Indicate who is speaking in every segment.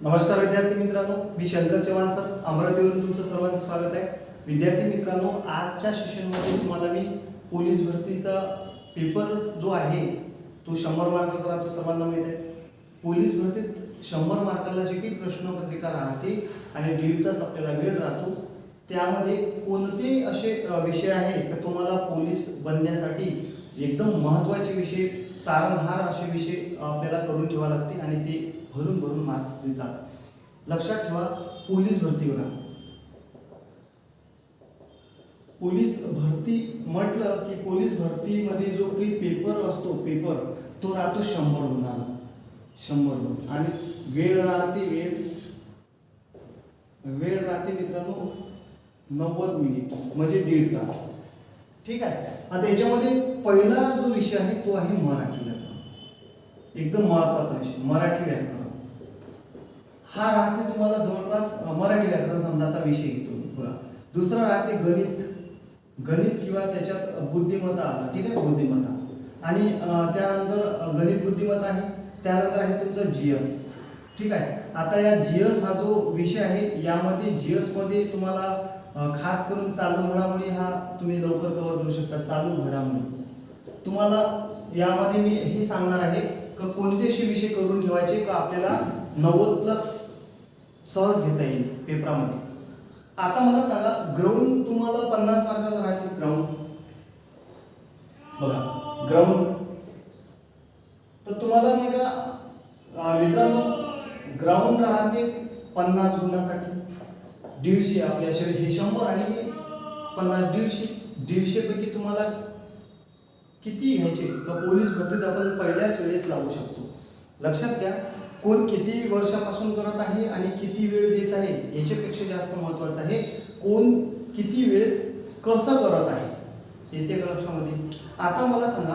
Speaker 1: नमस्कार विद्यार्थी मित्रांनो मी शंकर चव्हाण सर अमरावतीवरून तुमचं सर्वांचं स्वागत आहे. विद्यार्थी मित्रांनो आजच्या सेशनमध्ये तुम्हाला मी पोलीस भरतीचा पेपर जो आहे तो शंभर मार्काचा राहतो सर्वांना माहीत आहे. पोलीस भरतीत शंभर मार्काला जे काही प्रश्नपत्रिका राहते आणि दीड तास आपल्याला वेळ राहतो त्यामध्ये कोणते असे विषय आहे तर तुम्हाला पोलीस बनण्यासाठी एकदम महत्त्वाचे विषय तारणहार असे विषय आपल्याला करून ठेवा लागते आणि ते भरून भरून मार्क्स देतात लक्षात ठेवा पोलीस भरती होणार. पोलीस भरती म्हटलं की पोलीस भरतीमध्ये जो काही पेपर असतो पेपर तो राहतो शंभर गुणाला शंभर गुण आणि वेळ राहते वेळ. वेळ राहते मित्रांनो नव्वद मिनिट म्हणजे दीड तास. ठीक आहे? आता याच्यामध्ये पहिला जो विषय आहे तो आहे मराठी व्याकरण. एकदम महत्त्वाचा विषय मराठी व्याकरण. हा राहते तुम्हाला जवळपास मराठी व्याकरण समजा आता विषय येतो बघा दुसरा राहते गणित. गणित किंवा त्याच्यात बुद्धिमत्ता आला. ठीक आहे? बुद्धिमत्ता. आणि त्यानंतर गणित बुद्धिमत्ता आहे. त्यानंतर आहे तुमचं जीएस. ठीक आहे? आता या जीएस हा जो विषय आहे यामध्ये जी एसमध्ये तुम्हाला खास करून चालू घडामोडी हा तुम्ही लवकर कव्हर करू शकता. चालू घडामोडी. तुम्हाला यामध्ये मी हे सांगणार आहे का कोणते असे विषय करून ठेवायचे का आपल्याला नव्वद प्लस सहज घेता येईल पेपरामध्ये. आता मला सांगा ग्राउंड तुम्हाला पन्नास मार्काला राहते ग्राउंड बघा ग्राउंड तर तुम्हाला नाही का मित्रांनो ग्राउंड राहते पन्नास गुणासाठी. दीडशे आपल्या शरीर हे शंभर आणि पन्नास दीडशे दीडशेपैकी तुम्हाला किती घ्यायचे? तर पोलीस भरतीत आपण पहिल्याच वेळेस लावू शकतो. लक्षात घ्या कोण किती वर्षापासून करत आहे आणि किती वेळ देत आहे याच्यापेक्षा जास्त महत्वाचं आहे कोण किती वेळ कसं करत आहे. येते का लक्षामध्ये? आता मला सांगा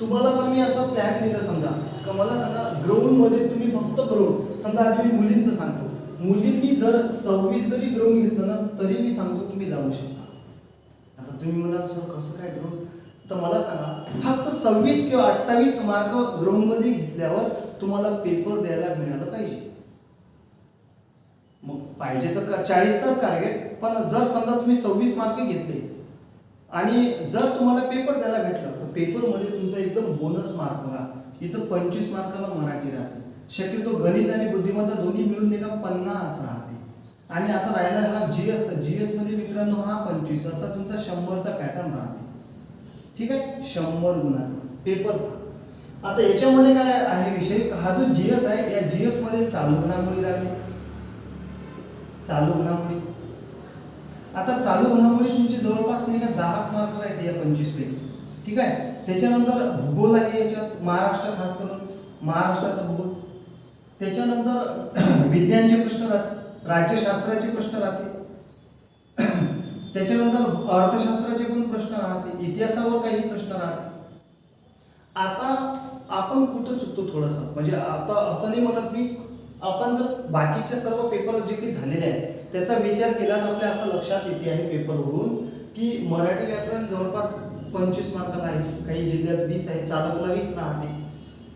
Speaker 1: तुम्हाला जर मी असं प्लॅन दिलं समजा का मला सांगा ग्राउंडमध्ये तुम्ही फक्त ग्राउंड समजा आधी मी मुलींचं सांगतो. मुलींनी जर सव्वीस जरी ग्राउंड घेतलं ना तरी मी सांगतो तुम्ही लावू शकता. आता तुम्ही म्हणाल सर कसं काय ग्राउंड तर मला सांगा फक्त सव्वीस किंवा अठ्ठावीस मार्क ग्राउंडमध्ये घेतल्यावर तुम्हाला पेपर द्यायला मिळालं पाहिजे. मग पाहिजे तर का तास टार्गेट पण जर समजा तुम्ही सव्वीस मार्क घेतले आणि जर तुम्हाला पेपर द्यायला भेटलं तर पेपरमध्ये म्हणजे तुमचा एकदम बोनस मार्क बघा. इथं पंचवीस मार्काला मराठी राहते. शक्यतो गणित आणि बुद्धिमत्ता दोन्ही मिळून नाही पन्नास राहते. आणि आता राहिला हा जी एस जी एसमध्ये मित्रांनो हा पंचवीस असा तुमचा शंभरचा पॅटर्न राहते. ठीक आहे? शंभर गुणाचा. पेपरचा आता याच्यामध्ये काय आहे विषय? हा जो जी एस आहे या जीएसमध्ये चालू घडामोडी राहते. चालू घडामोडी. आता चालू घडामोडी तुमची जवळपास नाही का दहा मार्क राहते या पंचवीस पैकी. ठीक आहे? त्याच्यानंतर भूगोल आहे याच्यात महाराष्ट्र खास करून महाराष्ट्राचा भूगोल. त्याच्यानंतर विज्ञानचे प्रश्न राहते राज्यशास्त्राचे प्रश्न राहते. त्याच्यानंतर अर्थशास्त्राचे पण प्रश्न राहते इतिहासावर काही प्रश्न राहते. आता आपण कुठं चुकतो थोडंसं? म्हणजे आता असं नाही म्हणत मी आपण जर बाकीचे सर्व पेपर जे काही झालेले आहेत त्याचा विचार केला तर आपल्या असं लक्षात येते आहे पेपरवरून की मराठी व्याकरण जवळपास पंचवीस मार्काला आहे. काही जिल्ह्यात वीस आहे चालकला वीस राहते.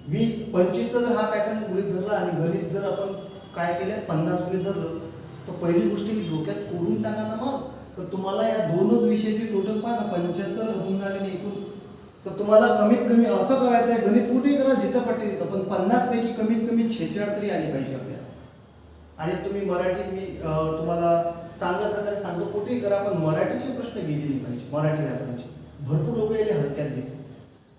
Speaker 1: वीस पंचवीसचा जर हा पॅटर्न गृहित धरला आणि गणित जर आपण काय केलं पन्नास गृहित धरलं तर पहिली गोष्ट ही डोक्यात कोरून टाका ना मग. तर तुम्हाला या दोनच विषयाची टोटल पहा ना पंच्याहत्तर होऊन राहिले एकूण तर तुम्हाला कमीत कमी असं करायचं आहे गणित कुठेही करा जिथं पट्टी तिथं. पण पन्नास पैकी कमीत कमी छेचाळ तरी आली पाहिजे आपल्याला. आणि तुम्ही मराठी मी तुम्हाला चांगल्या प्रकारे सांगतो कुठेही करा पण मराठीचे प्रश्न गेले नाही पाहिजे मराठी व्याकरणाचे. भरपूर लोक याला हलक्यात घेतात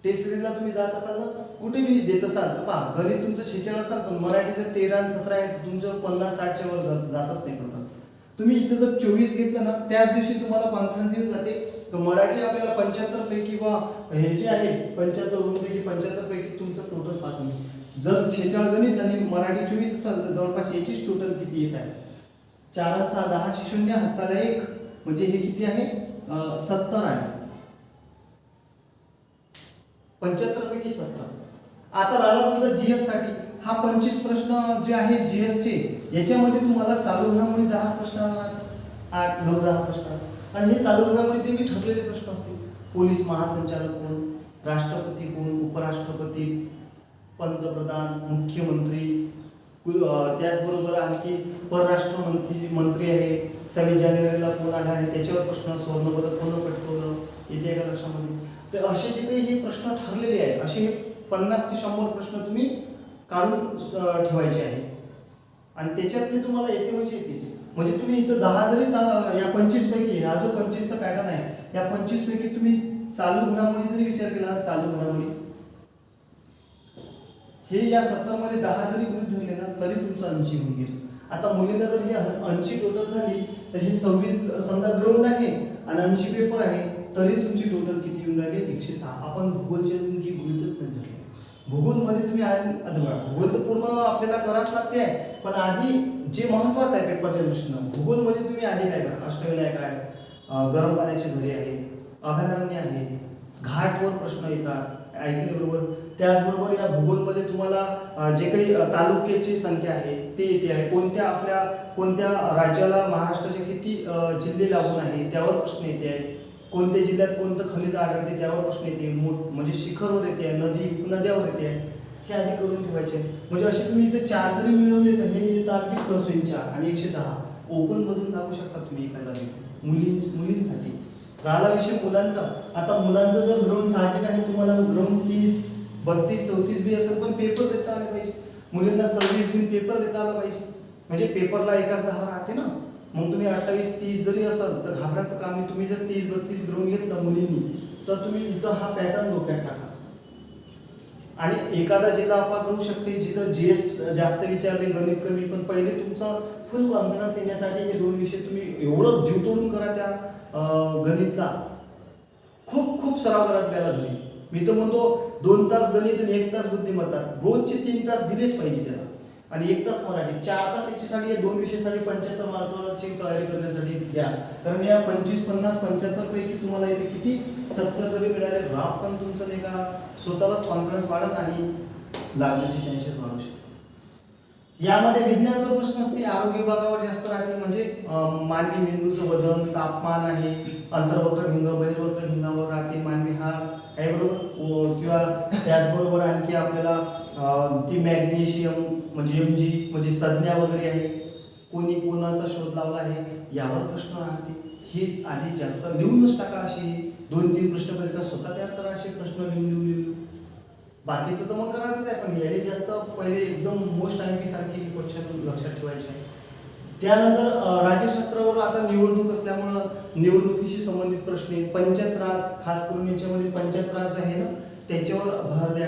Speaker 1: टेस्ट सिरीजला तुम्ही जात असाल ना कुठे बी देत असाल तर पहा गणित तुमचं छेचाळ असाल पण मराठीचं तेरा आणि सतरा आहे तर तुमचं पन्नास साठच्या वर जात जातच नाही टोटल. तुम्ही इथं जर चोवीस घेतलं ना त्याच दिवशी तुम्हाला कॉन्फिडन्स येऊन जाते तर मराठी आपल्याला पंच्याहत्तर पैकी किंवा हे जे आहे पंच्याहत्तर पैकी पंच्याहत्तर पैकी तुमचं टोटल पाहत नाही जर छेचाळ गणित आणि मराठी चोवीस असाल तर जवळपास याचीच टोटल किती येत आहे? चार सहा दहा शून्य हाताला एक. म्हणजे हे किती आहे? सत्तर आहे. पंच्याहत्तर पैकी सत्तर. आता राहिला तुमचा जीएससाठी. हा पंचवीस प्रश्न जे आहे जीएस चे याच्यामध्ये तुम्हाला चालू घडामोडी दहा प्रश्न आठ नऊ दहा प्रश्न. आणि हे चालू घडामोडी ते मी ठरलेले प्रश्न असतील. पोलीस महासंचालक कोण? राष्ट्रपती कोण? उपराष्ट्रपती पंतप्रधान मुख्यमंत्री त्याचबरोबर आणखी परराष्ट्र मंत्री मंत्री आहे. सव्वीस जानेवारीला कोण आला आहे. त्याच्यावर प्रश्न स्वर्णपदक कोण पटकवलं? येते का लक्षामध्ये? तर असे जे काही हे प्रश्न ठरलेले आहे असे हे पन्नास ते शंभर प्रश्न तुम्ही काढून ठेवायचे आहे आणि त्याच्यातले तुम्हाला येते म्हणजे येतीस म्हणजे तुम्ही इथं दहा जरी चा- या पंचवीस पैकी हा जो पंचवीसचा पॅटर्न आहे या पंचवीस पैकी तुम्ही चालू घडामोडी जरी विचार केला चालू घडामोडी. हे या सत्रामध्ये दहा जरी गृहित धरले ना तरी तुमचं ऐंशी होऊन गेलं. आता मुलींना जर ही ऐंशी टोटल झाली तर हे सव्वीस समजा ग्राउंड आहे आणि ऐंशी पेपर आहे तरी तुमची टोटल किती येऊन राहिली? एकशे सहा. आपण भूगोलचे की गृहितच नाही धरले. भूगोलमध्ये तुम्ही आधी भूगोल तर पूर्ण आपल्याला करावंच लागते आहे पण आधी जे महत्वाचं आहे पेपरच्या दृष्टीनं भूगोलमध्ये तुम्ही आधी काय करा? अष्टविनायक आहे गरम पाण्याची घरी आहे अभयारण्य आहे घाटवर प्रश्न येतात ऐकले बरोबर? त्याचबरोबर या भूगोलमध्ये तुम्हाला जे काही तालुक्याची संख्या आहे ते येते आहे. कोणत्या आपल्या कोणत्या राज्याला महाराष्ट्राचे किती जिल्हे लागून आहे त्यावर प्रश्न येते आहे. कोणत्या जिल्ह्यात कोणतं खनिज आढळते त्यावर प्रश्न येते मोठ म्हणजे शिखरवर येते आहे नदी उपनद्यावर येते आहे हे आधी करून ठेवायचे. म्हणजे असे तुम्ही इथे चार जरी मिळवले तर हे येतं आणखी प्लस होईल चार आणि एकशे दहा. ओपन मधून लागू शकता तुम्ही एका जागी मुलीं मुलींसाठी. राहिला विषय मुलांचा. आता मुलांचा जर ग्राउंड साहजिक आहे तुम्हाला ग्राउंड तीस बत्तीस चौतीस बी असेल पण पेपर देता आले पाहिजे. मुलींना सव्वीस बी पेपर देता आला पाहिजे. म्हणजे पेपरला एकाच दहा राहते ना. मग तुम्ही अठ्ठावीस तीस जरी असाल तर घाबरायचं काम नाही. तुम्ही जर तीस बत्तीस ग्राउंड घेतलं मुलींनी तर तुम्ही इथं हा पॅटर्न डोक्यात टाका. आणि एखादा जिल्हा अपवाद होऊ शकते जिथं जीएस जास्त विचारले गणित कमी पण पहिले तुमचा फुल कॉन्फिडन्स येण्यासाठी हे दोन विषय तुम्ही एवढं जीव तोडून करा त्या गणितला. खूप खूप सराव करायचा त्याला घरी मी तर म्हणतो दोन तास गणित आणि एक तास बुद्धिमत्ता. रोजचे तीन तास दिलेच पाहिजे त्याला. आणि एक तास मराठी चार तास याच्यासाठी या दोन विषयासाठी पंच्याहत्तर मार्काची तयारी करण्यासाठी द्या कारण या पंचवीस पन्नास पंच्याहत्तर पैकी तुम्हाला इथे किती सत्तर जरी मिळाले राब पण तुमचं नाही का स्वतःलाच कॉन्फिडन्स वाढत आणि लागण्याचे चान्सेस वाढू शकतो यामध्ये विज्ञानाचा प्रश्न असते आरोग्य विभागावर जास्त राहते म्हणजे मानवी मेंदूचं वजन तापमान आहे अंतर्वक्र भिंग बहिर्वक्र भिंगावर राहते मानवी हाड. आहे बरोबर किंवा त्याचबरोबर आणखी आपल्याला ती मॅग्नेशियम म्हणजे एम जी म्हणजे संज्ञा वगैरे आहे. कोणी कोणाचा शोध लावला आहे? यावर प्रश्न राहते. हे आधी जास्त लिहूनच टाका अशी दोन तीन प्रश्न पत्रिका स्वतः तयार करा असे प्रश्न लिहून लिहून लिहून बाकीचं तर मग करायचंच आहे पण याने जास्त पहिले एकदम मोस्ट आय पी सारखे हे क्वेश्चन लक्षात ठेवायचे आहे. त्यानंतर राज्यशास्त्रावर आता निवडणूक असल्यामुळं निवडणुकीशी संबंधित प्रश्न पंचायत राज खास करून याच्यामध्ये पंचायत राज आहे ना त्याच्यावर भर द्या.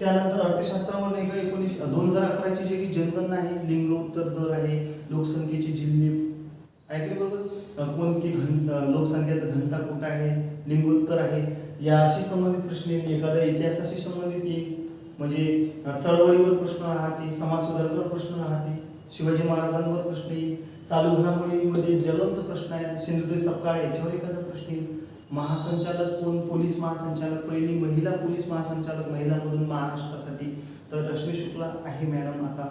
Speaker 1: त्यानंतर अर्थशास्त्रामध्ये एकोणीस दोन हजार अकराची जे की जनगणना आहे लिंग उत्तर दर आहे लोकसंख्येचे जिल्हे. ऐकले बरोबर? कोणती घन अं, लोकसंख्येचा घनता कुठं आहे लिंगोत्तर आहे याशी संबंधित प्रश्न येईल एखाद्या इतिहासाशी संबंधित येईल म्हणजे चळवळीवर प्रश्न राहते समाज सुधारकर प्रश्न राहते शिवाजी महाराजांवर प्रश्न येईल चालू घडामोडीमध्ये ज्वलंत प्रश्न आहे सिंधुदुर्ग सपकाळ याच्यावर एखादा प्रश्न येईल महासंचालक कोण? पोलीस महासंचालक पहिली महिला पोलीस महासंचालक महिलांमधून महाराष्ट्रासाठी. तर रश्मी शुक्ला आहे मॅडम आता.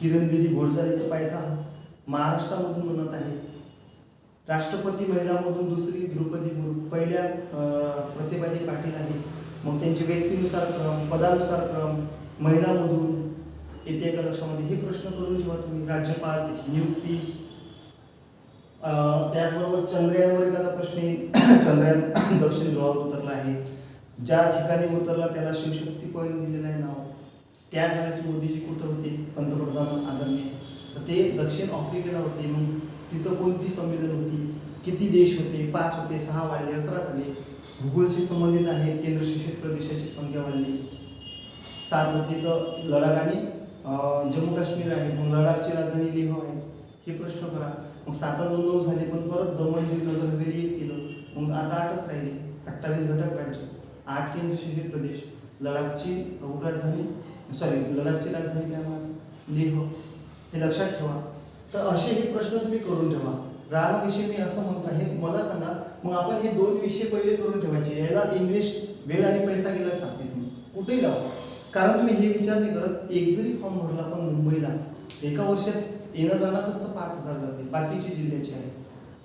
Speaker 1: किरण बेदी घोडसाले तर पैसा महाराष्ट्रामधून म्हणत आहे. राष्ट्रपती महिलामधून दुसरी द्रौपदी मुर्मू पहिल्या प्रतिभादी पाटील आहे. मग त्यांचे व्यक्तीनुसार क्रम पदानुसार क्रम महिलामधून येते एका लक्षामध्ये. हे प्रश्न करून जेव्हा तुम्ही राज्यपाल त्याची नियुक्ती त्याचबरोबर चंद्रयानवर एखादा प्रश्न येईल. चंद्रयान दक्षिण ध्रुवावर उतरला आहे. ज्या ठिकाणी उतरला त्याला शिवशक्ती पॉईंट दिलेलं आहे नाव. त्याच वेळेस मोदीजी कुठं होते? पंतप्रधान आदरणीय. तर ते दक्षिण आफ्रिकेला होते. मग तिथं कोणती संमेलन होती? किती देश होते? पाच होते सहा वाढले अकरा झाले. भूगोलशी संबंधित आहे. केंद्रशासित प्रदेशाची संख्या वाढली. सात होती तर लडाख आणि जम्मू काश्मीर आहे. मग लडाखची राजधानी लेह आहे. हे प्रश्न करा. मग सात नऊ झाले पण परत दमन दीव नगर हवेली एक केलं. मग आता आठच राहिले. अठ्ठावीस घटक राज्य. आठ केंद्रशासित प्रदेश. लडाखची उपराजधानी सॉरी लडाखची राजधानी काय म्हणतात लेह. हे लक्षात ठेवा. तर असे हे प्रश्न तुम्ही करून ठेवा. राहिला विषय मी असं म्हणतो हे मला सांगा मग आपण हे दोन विषय पहिले करून ठेवायचे. याला इन्व्हेस्ट वेळ आणि पैसा गेला चालते तुमचं. कुठेही लावा कारण तुम्ही हे विचार नाही करत. एक जरी फॉर्म भरला पण मुंबईला एका वर्षात येणं जाण्यातच तर पाच हजार जाते. बाकीचे जिल्ह्याचे आहे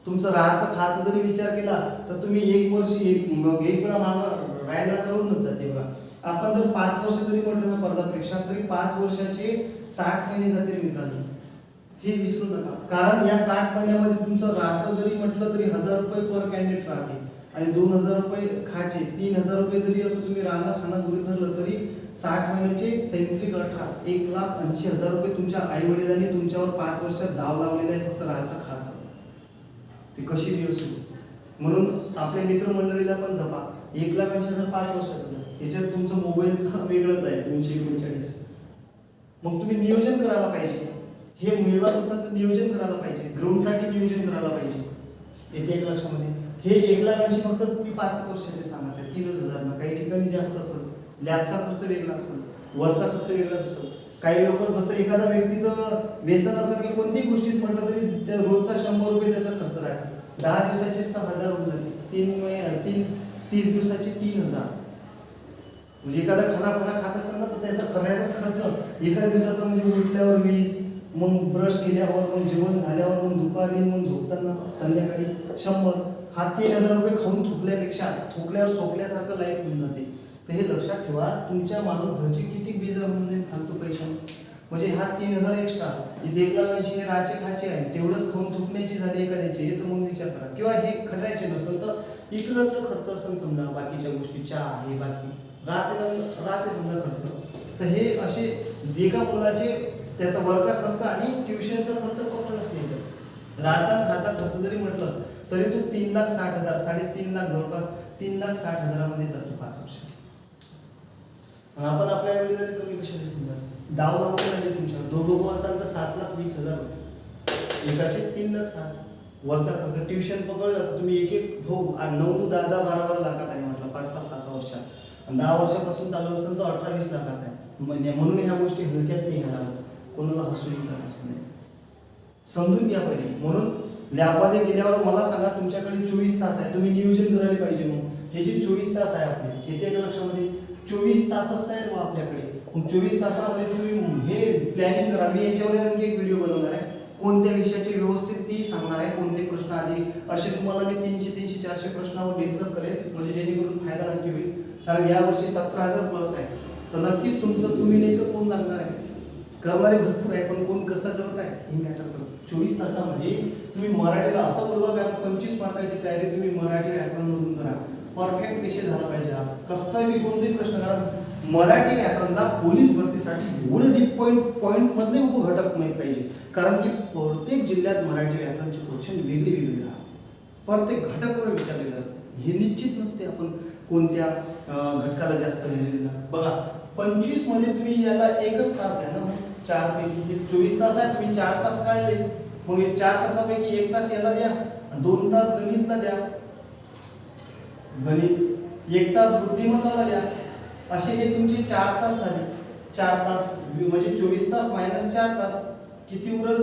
Speaker 1: तुमचं राहायचं खायचं जरी विचार केला तर तुम्ही एक वर्ष एक एक वेळा मागं राहायला करूनच जाते बघा. आपण जर पाच वर्ष जरी म्हटलं ना स्पर्धा परीक्षा तरी पाच वर्षाचे साठ महिने जाते मित्रांनो. हे विसरू नका. कारण या साठ महिन्यामध्ये तुमचं राचं जरी म्हटलं तरी हजार रुपये पर कॅन्डिडेट राहते. आणि दोन हजार रुपये खाचे तीन हजार रुपये जरी असं तुम्ही राहणं खाणं गृहित धरलं तरी साठ महिन्याचे सैत्रिक अठरा एक लाख ऐंशी हजार रुपये तुमच्या आई वडिलांनी तुमच्यावर पाच वर्षात दाव लावलेला आहे फक्त राहायचं खायचं. ते कशी व्यवस्थित म्हणून आपल्या मित्रमंडळीला पण जपा. एक लाख ऐंशी हजार पाच वर्षाचं याच्यात तुमचं मोबाईलचा वेगळंच आहे दोनशे एकोणचाळीस. मग तुम्ही नियोजन करायला पाहिजे. हे मिळवत असाल तर नियोजन करायला पाहिजे. ग्राउंडसाठी नियोजन करायला पाहिजे. येते एक लक्षामध्ये. हे एक लाख ऐंशी फक्त तुम्ही पाच वर्षाचे सांगत आहे तीनच हजार ना. काही ठिकाणी जास्त असेल लॅबचा खर्च वेगळा असतो. वरचा खर्च वेगळा असतो. काही लोक जसं एखादा व्यक्ती तर व्यसन असं की कोणत्याही गोष्टीत म्हटलं तरी त्या रोजचा शंभर रुपये त्याचा खर्च राहतो. दहा दिवसाचेच तर हजार होऊन जाते. तीन महिने तीन तीस दिवसाचे तीन हजार. म्हणजे एखादा खरा खरा खात असेल ना तर त्याचा करायचाच खर्च. एका दिवसाचा म्हणजे उठल्यावर वीस मग ब्रश केल्यावर मग जेवण झाल्यावर मग दुपारी मग झोपताना संध्याकाळी शंभर. हा तीन हजार रुपये खाऊन थुकल्यापेक्षा थुकल्यावर सोकल्यासारखं लाईफ होऊन जाते. तर हे लक्षात ठेवा तुमच्या माणूस घरचे किती बेजार म्हणून फालतू पैशा म्हणजे हा तीन हजार एक्स्ट्रा इथे एक लाख ऐंशी हे राहायचे खायचे आहे तेवढंच खाऊन थुकण्याची झाली एखाद्याची तर मग विचार करा. किंवा हे खऱ्याचे नसेल तर इतरत्र खर्च असेल समजा बाकीच्या गोष्टी चहा आहे बाकी. राहते राहते समजा खर्च. तर हे असे एका मुलाचे त्याचा वरचा खर्च आणि ट्युशनचा खर्च पकडूनच नाही राहायचा खाचा खर्च जरी म्हटलं तरी तो तीन लाख साठ हजार साडेतीन लाख जवळपास तीन लाख साठ हजारामध्ये जातो. आपण आपल्या वडिलांनी कमी कशाने समजायचं दाव लावून राहिले तुमच्यावर. दोघं भाऊ असाल तर सात लाख वीस हजार होते. एकाचे तीन लाख साठ. वरचा खर्च ट्युशन पकडलं तर तुम्ही एक एक भाऊ आ- नऊ नऊ दहा दहा बारा बारा लाखात आहे म्हटलं. पाच पाच सहा सहा वर्षात. आणि दहा वर्षापासून चालू असेल तर अठरा वीस लाखात आहे. म्हणजे म्हणून ह्या गोष्टी हलक्यात नाही कोणाला हसून येणार असं नाही. समजून घ्या पहिले. म्हणून लॅबमध्ये गेल्यावर मला सांगा तुमच्याकडे चोवीस तास आहे. तुम्ही नियोजन करायला पाहिजे मग हे जे चोवीस तास आहे आपले येते का लक्षामध्ये चोवीस तास असतात मग आपल्याकडे. मग चोवीस तासामध्ये तुम्ही हे प्लॅनिंग करा. मी याच्यावर आणखी एक व्हिडिओ बनवणार आहे. कोणत्या विषयाचे व्यवस्थित ती सांगणार आहे कोणते प्रश्न आधी असे तुम्हाला मी तीनशे तीनशे चारशे प्रश्नावर डिस्कस करेल म्हणजे जेणेकरून फायदा नक्की होईल. कारण यावर्षी सतरा हजार प्लस आहे तर नक्कीच तुमचं तुम्ही नाही तर कोण लागणार आहे? करणारे भरपूर आहे पण कोण कसं करत आहे हे मॅटर करत चोवीस तासामध्ये तुम्ही मराठीला असं बोलवा कारण पंचवीस मार्काची तयारी तुम्ही मराठी व्याकरणमधून करा. परफेक्ट विषय झाला पाहिजे हा. कसाही कोणताही प्रश्न कारण मराठी व्याकरणला पोलीस भरतीसाठी एवढे डीप पॉईंट पॉईंट मधले उपघटक माहीत पाहिजे. कारण की प्रत्येक जिल्ह्यात मराठी व्याकरणचे क्वेश्चन वेगळे वेगळे राहतात प्रत्येक घटकावर विचारलेलं असतं. हे निश्चित नसते आपण कोणत्या घटकाला जास्त लिहिलेलं बघा पंचवीसमध्ये तुम्ही याला एकच तास द्या ना चार पैकी चोवीस तास आहेत तुम्ही चार तास काढले. मग चार तासापैकी एक तास याला द्या. आणि दोन तास गणितला द्या. गणित. एक तास बुद्धिमत्ताला द्या असे हे तुमचे चार तास झाले. चार तास म्हणजे चोवीस तास मायनस चार तास. किती उरत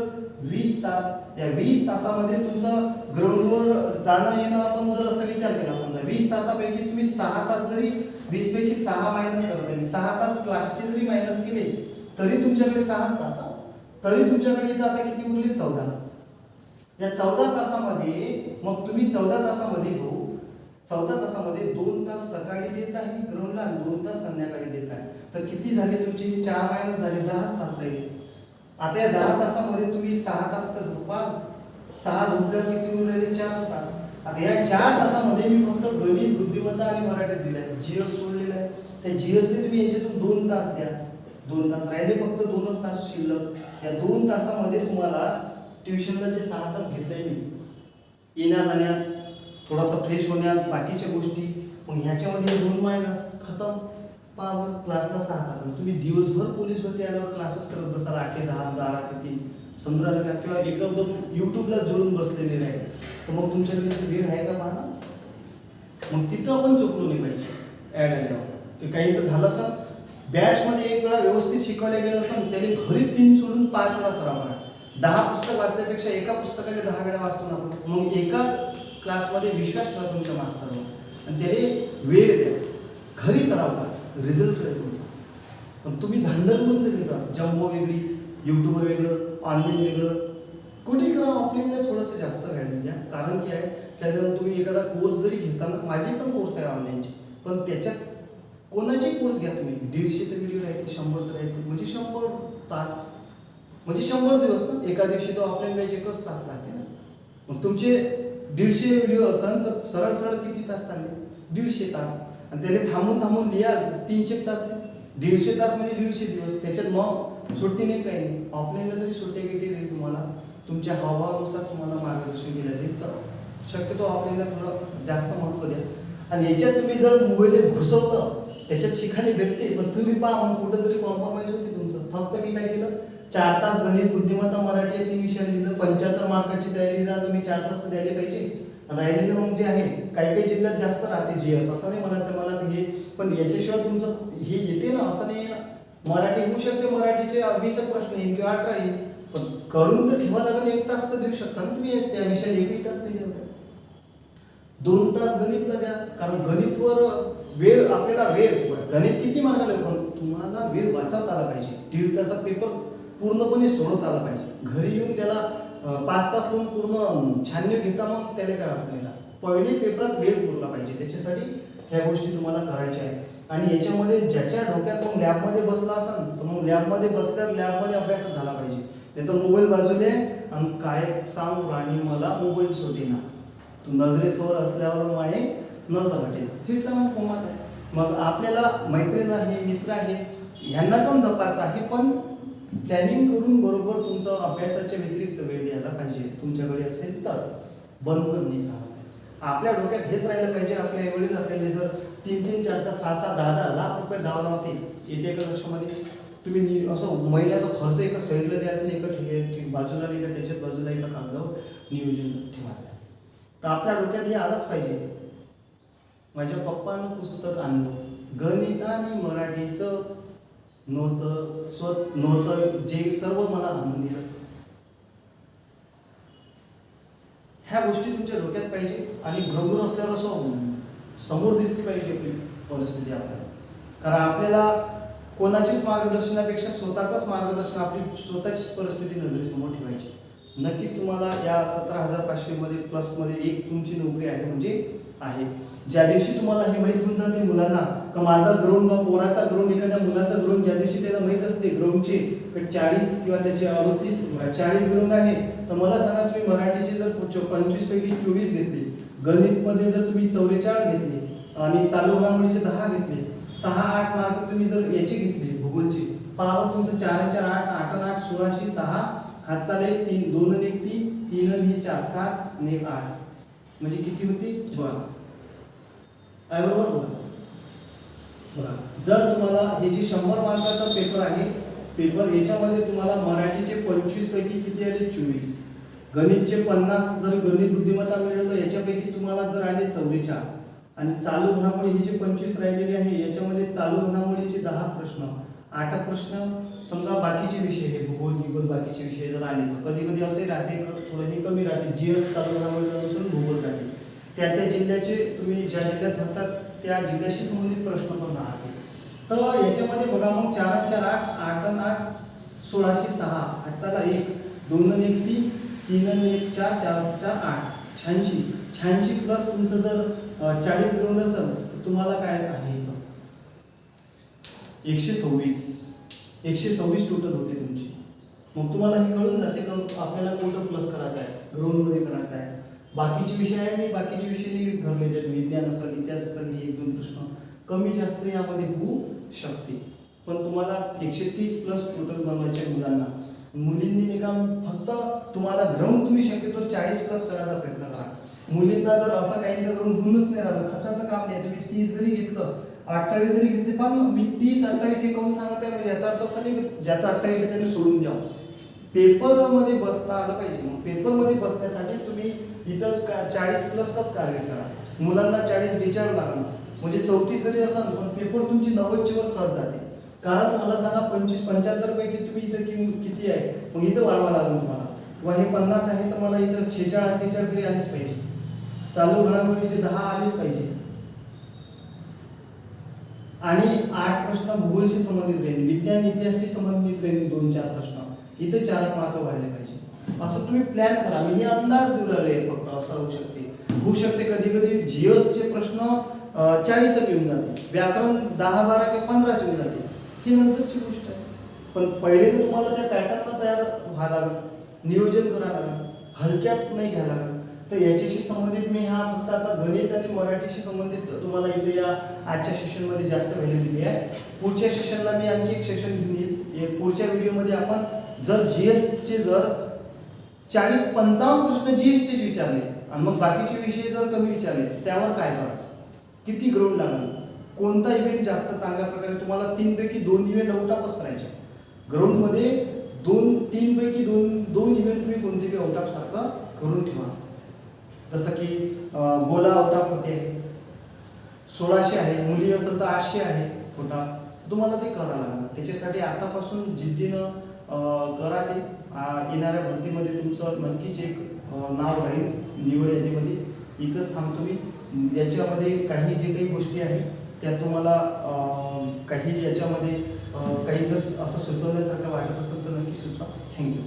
Speaker 1: वीस तास. या वीस तासामध्ये तुमचं ग्राउंडवर जाणं येणं आपण जर असा विचार केला समजा वीस तासापैकी तुम्ही सहा तास जरी वीस पैकी सहा मायनस करत आहे सहा तास क्लासचे जरी मायनस केले तरी तुमच्याकडे सहाच तास तरी तुमच्याकडे इथं आता किती उरले? चौदा. या चौदा तासामध्ये मग तुम्ही चौदा तासामध्ये भाऊ चौदा तासामध्ये दोन तास सकाळी देत आहे ग्राउंडला दोन तास संध्याकाळी देत आहे. तर किती झाले तुमचे? चार मायनस झाले दहाच तास राहिले. आता या दहा तासामध्ये तुम्ही सहा तास तर झोपाल. सहा झोपल्यावर किती होऊन राहिले? चार तास. आता या चार तासामध्ये मी फक्त गणित बुद्धिमत्ता आणि मराठीत दिलाय. जीएस सोडलेला आहे. त्या जीएसने तुम्ही याच्यातून दोन तास द्या. दोन तास राहिले फक्त दोनच तास शिल्लक. या दोन तासामध्ये तुम्हाला ट्युशनला जे सहा तास घेतलंय मी येण्या जाण्यात थोडासा फ्रेश होण्यात बाकीच्या गोष्टी मग ह्याच्यामध्ये दोन मायनस खतम. पा क्लासला सहा तास. तुम्ही दिवसभर पोलीस भरती आल्यावर क्लासेस करत बसाल आठ ते दहा बारा ते तीन समजा का? किंवा एकदम युट्यूबला जुळून बसलेले राहील. तर मग तुमच्याकडे वेळ आहे का पाहा मग तिथं आपण चुकलो नाही पाहिजे ॲड आल्यावर. ते काहींचं झालं असं बॅचमध्ये एक वेळा व्यवस्थित शिकवल्या गेलं असं त्याने घरी तीन सोडून पाच वेळा सराव करा. दहा पुस्तक वाचल्यापेक्षा एका पुस्तकाने दहा वेळा वाचतो ना आपण. मग एकाच क्लासमध्ये विश्वास ठेवा तुमच्या मास्तरवर. आणि त्याने वेळ द्या. घरी सराव करा रिझल्ट आहे तुमचा. पण तुम्ही धांदल म्हणून ते देता जम्बो वेगळी यूट्यूबवर वेगळं ऑनलाईन वेगळं. कुठे करा ऑफलाईनला थोडंसं जास्त व्हॅल्यू द्या. कारण की आहे त्याच्यानंतर तुम्ही एखादा कोर्स जरी घेताना माझे पण कोर्स आहे ऑनलाईनचे पण त्याच्यात कोणाचे कोर्स घ्या तुम्ही? दीडशे तर व्हिडिओ राहते शंभर तर राहते म्हणजे शंभर तास. म्हणजे शंभर दिवस ना? एका दिवशी तो ऑफलाईन बॅच एकच तास राहते ना? मग तुमचे दीडशे व्हिडिओ असन तर सरळ सरळ किती तास चालले? दीडशे तास. आणि त्याने थांबून थांबून लिहा तीनशे तास. दीडशे तास म्हणजे दीडशे दिवस. त्याच्यात मग सुट्टी नाही काही नाही. ऑफलाईनला जरी सुट्टी किती देईल तुम्हाला तुमच्या हावभावानुसार तुम्हाला मार्गदर्शन केलं जाईल तर शक्यतो ऑफलाईनला थोडं जास्त महत्त्व द्या. आणि याच्यात तुम्ही जर मोबाईल घुसवलं त्याच्यात शिकायला भेटते पण तुम्ही पहा कुठंतरी कॉम्प्रोमाइज होते तुमचं. फक्त मी काय केलं चार तास गणित बुद्धिमत्ता मराठी या तीन विषयाला लिहिलं पंच्याहत्तर मार्काची तयारी जर तुम्ही चार तास तर द्यायला पाहिजे. राहिलेलं मग जे आहे काही काही जिल्ह्यात जास्त राहते जी एस असं नाही म्हणायचं मला हे पण याच्याशिवाय तुमचं हे येते ना असं नाही ना. मराठी होऊ शकते मराठीचे वीस एक प्रश्न येईल किंवा अठरा येईल पण करून तर ठेवा लागेल एक तास तर देऊ शकता ना तुम्ही त्या विषयाला एकही तास नाही देऊ दोन तास गणितला द्या कारण गणितवर वेळ आपल्याला वेळ गणित किती मार्गाला पण तुम्हाला वेळ वाचवता आला पाहिजे. दीड तासात पेपर पूर्णपणे सोडत आला पाहिजे. घरी येऊन त्याला पाच तास होऊन पूर्ण छाननी घेता मग त्याला काय अर्थ नाही. पहिले पेपरात वेळ पुरला पाहिजे. त्याच्यासाठी ह्या गोष्टी तुम्हाला करायच्या आहेत. आणि याच्यामध्ये ज्याच्या डोक्यात मग लॅबमध्ये बसला असाल तर मग लॅबमध्ये बसल्यावर लॅबमध्ये अभ्यास झाला पाहिजे. नाही तर मोबाईल बाजूले आणि काय सांग राणी मला मोबाईल सोडेना तू नजरेसमोर असल्यावर माये न सगटे फिटला मग कोमात आहे. मग आपल्याला मैत्रीण आहे मित्र आहे ह्यांना पण जपायचं आहे पण प्लॅनिंग करून बरोबर तुमचा अभ्यासाच्या व्यतिरिक्त वेळ द्यायला पाहिजे. तुमच्याकडे असेल तर बंद नाही सांगत आहे आपल्या डोक्यात हेच राहिलं पाहिजे. आपल्या एवढेच आपल्याला जर तीन तीन चार चार सहा सहा दहा दहा लाख रुपये द्यावं लावते येते एका लक्षामध्ये. तुम्ही असं महिन्याचा खर्च एका साईडला द्यायचा नाही एका बाजूला एका त्याच्या बाजूला एका कागदावर नियोजन ठेवायचं. आहे तर आपल्या डोक्यात हे आलंच पाहिजे. माझ्या पप्पानं पुस्तक आणलं. गणित आणि मराठीचं नव्हतं स्वत नव्हतं जे सर्व मला आणून दिलं. ह्या गोष्टी तुमच्या डोक्यात पाहिजे आणि घरभर असल्यावर असं समोर दिसली पाहिजे आपली परिस्थिती आपल्याला. कारण आपल्याला कोणाचीच मार्गदर्शनापेक्षा स्वतःचाच मार्गदर्शन आपली स्वतःचीच परिस्थिती नजरेसमोर ठेवायची. नक्कीच तुम्हाला या सतरा हजार पाचशेमध्ये प्लसमध्ये एक तुमची नोकरी आहे म्हणजे आहे. ज्या दिवशी तुम्हाला हे माहीत होऊन जाते मुलांना का माझा ग्रूम किंवा पोराचा ग्रूम एखाद्या मुलाचा ग्रूम ज्या दिवशी त्याला माहीत असते ग्रूमचे चाळीस किंवा त्याचे अडतीस चाळीस ग्राउंड आहे. तर मला सांगा तुम्ही मराठीचे जर पंचवीस पैकी चोवीस घेतले गणितमध्ये जर तुम्ही चौवेचाळीस घेतले आणि चालू घडामोडीचे दहा घेतले सहा आठ मार्क तुम्ही जर याचे घेतले भूगोलचे पावर तुमचं चार चार आठ आठ आठ सोळाशे सहा हातचाला एक तीन दोन आणि एक तीन तीन आणि हे चार सात आणि एक आठ. म्हणजे किती होती? बरं. आहे बरोबर? बोला जर तुम्हाला हे जे शंभर मार्काचा पेपर आहे पेपर याच्यामध्ये तुम्हाला मराठीचे पंचवीस पैकी किती आले? चोवीस. गणितचे पन्नास जर गणित बुद्धिमत्ता मिळवलं याच्यापैकी तुम्हाला जर आले चौवेचाळ. आणि चालू घडामोडी हे जे पंचवीस राहिलेले आहे याच्यामध्ये चालू घडामोडीचे दहा प्रश्न. आठ प्रश्न समजा बाकीचे विषय हे भूगोल भूगोल बाकीचे विषय जर आले तर कधी कधी असे राहते थोडं हे कमी राहते. जीएस चालू घडामोडीपासून भूगोल राहते. त्या त्या जिल्ह्याचे तुम्ही ज्या जिल्ह्यात भरतात त्या जिल्ह्याशी संबंधित प्रश्न पण राहते तर याच्यामध्ये बघा मग चार चार आठ आठ आठ सोळाशे सहा चला एक दोन आणि एक तीन तीन आणि एक चार चार चार आठ शहाऐंशी. शहाऐंशी प्लस तुमचं जर चाळीस ग्राउंड असेल तर तुम्हाला काय आहे एकशे सव्वीस. एकशे सव्वीस टोटल होते तुमची. मग तुम्हाला हे कळून जाते का आपल्याला कोणतं प्लस करायचं आहे? ग्राउंडमध्ये करायचं आहे? बाकीचे विषय आहे मी बाकीचे विषय नाही धरले त्यात विज्ञान असेल इतिहास असेल एक दोन प्रश्न कमी जास्त यामध्ये होऊ शकते. पण तुम्हाला एकशे तीस प्लस टोटल बनवायचे मुलांना. मुलींनी निकाम फक्त तुम्हाला भ्रम तुम्ही शक्यतो चाळीस प्लस करायचा प्रयत्न करा. मुलींना जर असं काहींचं करून होऊनच नाही राहिलं खर्चाचं काम नाही तुम्ही तीस जरी घेतलं अठ्ठावीस जरी घेतले पण मी तीस अठ्ठावीस हे करून सांगत आहे याचा अर्थ असं नाही ज्याचा अठ्ठावीस आहे त्याने सोडून द्यावं. पेपरमध्ये बसता आलं पाहिजे. मग पेपरमध्ये बसण्यासाठी तुम्ही इथं का चाळीस प्लसचाच कार्य करा मुलांना चाळीस बेचाळीस लागणार म्हणजे चौतीस जरी असाल पण पेपर तुमची नव्वदची वर सहज जाते. कारण मला सांगा पंचवीस पंच्याहत्तर पैकी तुम्ही इथं कि किती आहे? मग इथं वाढवा लागेल तुम्हाला. किंवा हे पन्नास आहे तर मला इथं छेचाळ अठ्ठेचाळ तरी आलेच पाहिजे. चालू घडामोडीचे दहा आलेच पाहिजे. आणि आठ प्रश्न भूगोलशी संबंधित राहील. विज्ञान इतिहासशी संबंधित राहील दोन चार प्रश्न. इथं चार मार्क वाढले पाहिजे. असं तुम्ही प्लॅन करा. मी हे अंदाज देऊ राहिले फक्त असं होऊ शकते. होऊ शकते कधी कधी जिओसचे प्रश्न चाळीसच येऊन जाते. व्याकरण दहा बारा किंवा पंधराच येऊन जाते. ही नंतरची गोष्ट आहे. पण पहिले तर तुम्हाला त्या पॅटर्नला तयार व्हायला लागेल. नियोजन करायला लागेल. हलक्यात नाही घ्यायला लागेल. तर याच्याशी संबंधित मी हा फक्त आता गणित आणि मराठीशी संबंधित तुम्हाला इथे या आजच्या सेशनमध्ये जास्त व्हॅल्यू दिली आहे. पुढच्या सेशनला मी आणखी एक सेशन घेऊन येईल. पुढच्या व्हिडिओमध्ये आपण जर जी एसचे जर चाळीस पंचावन्न प्रश्न जी एस विचारले. आणि मग बाकीचे विषय जर कमी विचारले त्यावर काय करायचं? किती ग्राउंड लागणार कोणता इव्हेंट जास्त चांगल्या प्रकारे तुम्हाला तीनपैकी दोन इव्हेंट आउट ऑफच करायचे? ग्राउंडमध्ये दोन तीनपैकी दोन दोन इव्हेंट तुम्ही कोणते बी औटाप सारखं करून ठेवा. जसं की गोला आउट ऑफ सोळाशे आहे. मुली असेल तर आठशे आहे कोटा तुम्हाला ते करावं लागणार त्याच्यासाठी आतापासून जिद्दीनं करा ते. येणाऱ्या भरतीमध्ये तुमचं नक्कीच एक नाव राहील निवड यादीमध्ये. इथंच थांबतो मी याच्यामध्ये काही जे काही गोष्टी आहेत त्या तुम्हाला काही याच्यामध्ये काही जर असं सुचवण्यासारखं वाटत असेल तर नक्की सुचवा. थँक्यू